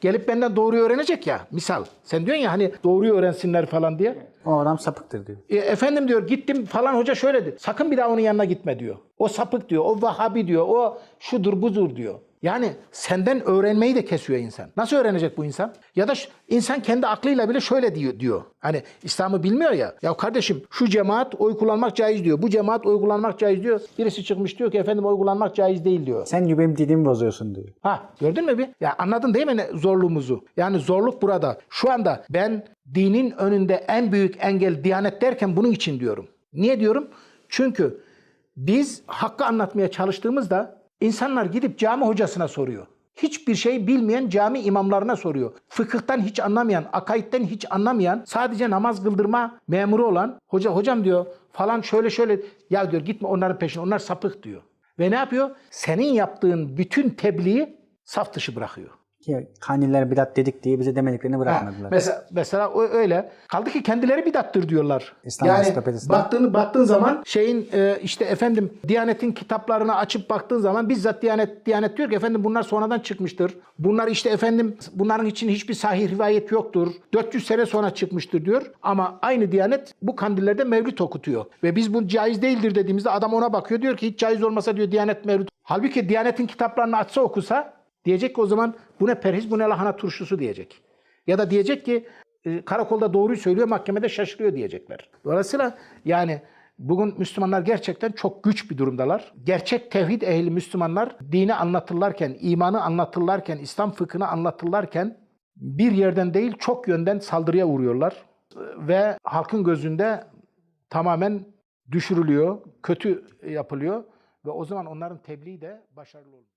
gelip benden doğruyu öğrenecek ya. Misal sen diyorsun ya hani doğruyu öğrensinler falan diye. O adam sapıktır diyor. E, efendim diyor gittim falan hoca şöyle dedi. Sakın bir daha onun yanına gitme diyor. O sapık diyor. O Vahabi diyor. O şudur budur diyor. Yani senden öğrenmeyi de kesiyor insan. Nasıl öğrenecek bu insan? Ya da insan kendi aklıyla bile şöyle diyor diyor. Hani İslam'ı bilmiyor ya. Ya kardeşim şu cemaat oy kullanmak caiz diyor. Bu cemaat oy kullanmak caiz diyor. Birisi çıkmış diyor ki efendim oy kullanmak caiz değil diyor. Sen diyor benim dinimi bozuyorsun diyor. Ha gördün mü bir? Ya anladın değil mi ne zorluğumuzu? Yani zorluk burada. Şu anda ben dinin önünde en büyük engel diyanet derken bunun için diyorum. Niye diyorum? Çünkü biz hakkı anlatmaya çalıştığımızda insanlar gidip cami hocasına soruyor. Hiçbir şey bilmeyen cami imamlarına soruyor. Fıkıhtan hiç anlamayan, akaitten hiç anlamayan, sadece namaz kıldırma memuru olan hoca hocam diyor falan şöyle şöyle ya diyor gitme onların peşine onlar sapık diyor. Ve ne yapıyor? Senin yaptığın bütün tebliği saf dışı bırakıyor. Ki kandiller bidat dedik diye bize demediklerini Ha, bırakmadılar. mesela, mesela o öyle. Kaldı ki kendileri bidattır diyorlar. İslam yani baktığın, baktığın zaman şeyin e, işte efendim Diyanet'in kitaplarını açıp baktığın zaman bizzat Diyanet, Diyanet diyor ki efendim bunlar sonradan çıkmıştır. Bunlar işte efendim bunların için hiçbir sahih rivayet yoktur. 400 sene sonra çıkmıştır diyor. Ama aynı Diyanet bu kandillerde mevlüt okutuyor. Ve biz bu caiz değildir dediğimizde adam ona bakıyor diyor ki hiç caiz olmasa diyor Diyanet mevlüt. Halbuki Diyanet'in kitaplarını açsa okusa Diyecek ki o zaman bu ne perhiz bu ne lahana turşusu diyecek. Ya da diyecek ki e, karakolda doğruyu söylüyor mahkemede şaşırıyor diyecekler. Dolayısıyla yani bugün Müslümanlar gerçekten çok güç bir durumdalar. Gerçek tevhid ehli Müslümanlar dini anlatırlarken, imanı anlatırlarken, İslam fıkhını anlatırlarken bir yerden değil çok yönden saldırıya uğruyorlar. Ve halkın gözünde tamamen düşürülüyor, kötü yapılıyor ve o zaman onların tebliği de başarılı oluyor.